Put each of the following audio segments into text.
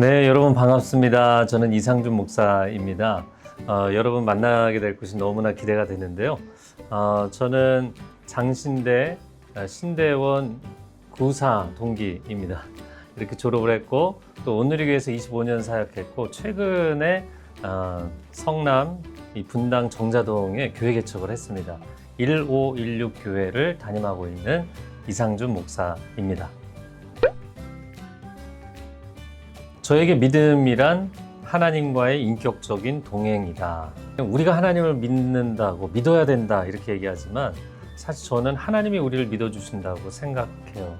네, 여러분 반갑습니다. 저는 이상준 목사입니다. 어, 여러분 만나게 될 것이 너무나 기대가 되는데요. 어, 저는 장신대 어, 신대원 구사 동기입니다. 이렇게 졸업을 했고 또 오늘을 위해서 25년 사역했고 최근에 어, 성남 이 분당 정자동에 교회 개척을 했습니다. 1516 교회를 담임하고 있는 이상준 목사입니다. 저에게 믿음이란 하나님과의 인격적인 동행이다. 우리가 하나님을 믿는다고 믿어야 된다 이렇게 얘기하지만 사실 저는 하나님이 우리를 믿어주신다고 생각해요.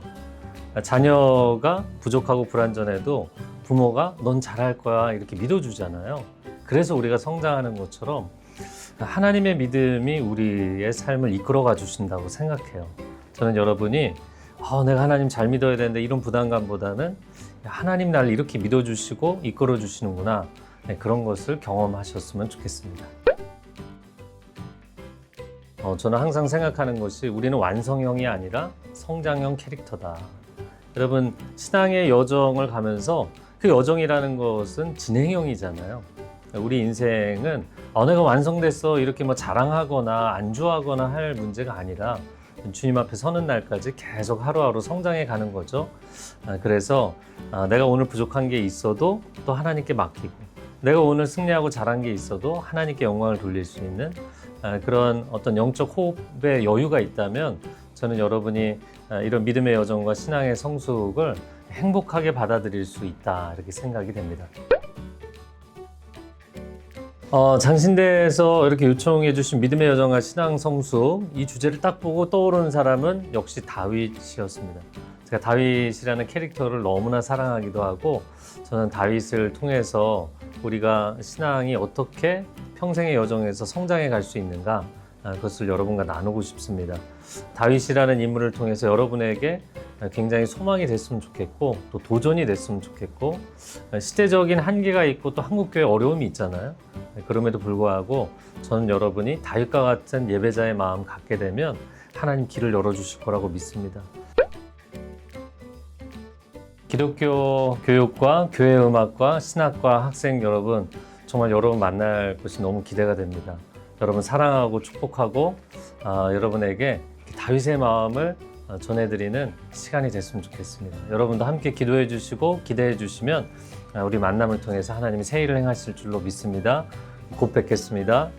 자녀가 부족하고 불완전해도 부모가 넌 잘할 거야 이렇게 믿어주잖아요. 그래서 우리가 성장하는 것처럼 하나님의 믿음이 우리의 삶을 이끌어가 주신다고 생각해요. 저는 여러분이 아, 내가 하나님 잘 믿어야 되는데 이런 부담감보다는 하나님 나를 이렇게 믿어주시고 이끌어 주시는구나 네, 그런 것을 경험하셨으면 좋겠습니다. 어, 저는 항상 생각하는 것이 우리는 완성형이 아니라 성장형 캐릭터다. 여러분 신앙의 여정을 가면서 그 여정이라는 것은 진행형이잖아요. 우리 인생은 어, 내가 완성됐어 이렇게 뭐 자랑하거나 안주하거나 할 문제가 아니라 주님 앞에 서는 날까지 계속 하루하루 성장해 가는 거죠. 아, 그래서 아, 내가 오늘 부족한 게 있어도 또 하나님께 맡기고 내가 오늘 승리하고 잘한 게 있어도 하나님께 영광을 돌릴 수 있는 아, 그런 어떤 영적 호흡의 여유가 있다면 저는 여러분이 아, 이런 믿음의 여정과 신앙의 성숙을 행복하게 받아들일 수 있다 이렇게 생각이 됩니다. 어, 장신대에서 이렇게 요청해 주신 믿음의 여정과 신앙 성숙 이 주제를 딱 보고 떠오르는 사람은 역시 다윗이었습니다. 제가 다윗이라는 캐릭터를 너무나 사랑하기도 하고 저는 다윗을 통해서 우리가 신앙이 어떻게 평생의 여정에서 성장해 갈 수 있는가 아, 그것을 여러분과 나누고 싶습니다. 다윗이라는 인물을 통해서 여러분에게 굉장히 소망이 됐으면 좋겠고 또 도전이 됐으면 좋겠고 시대적인 한계가 있고 또 한국 교회 어려움이 있잖아요. 그럼에도 불구하고 저는 여러분이 다윗과 같은 예배자의 마음 갖게 되면 하나님 길을 열어주실 거라고 믿습니다. 기독교 교육과 교회 음악과 신학과 학생 여러분 정말 여러분 만날 것이 너무 기대가 됩니다. 여러분 사랑하고 축복하고 아, 여러분에게 다윗의 마음을 어, 전해드리는 시간이 됐으면 좋겠습니다. 여러분도 함께 기도해 주시고 기대해 주시면 아, 우리 만남을 통해서 하나님이 새 일을 행하실 줄로 믿습니다. 곧 뵙겠습니다.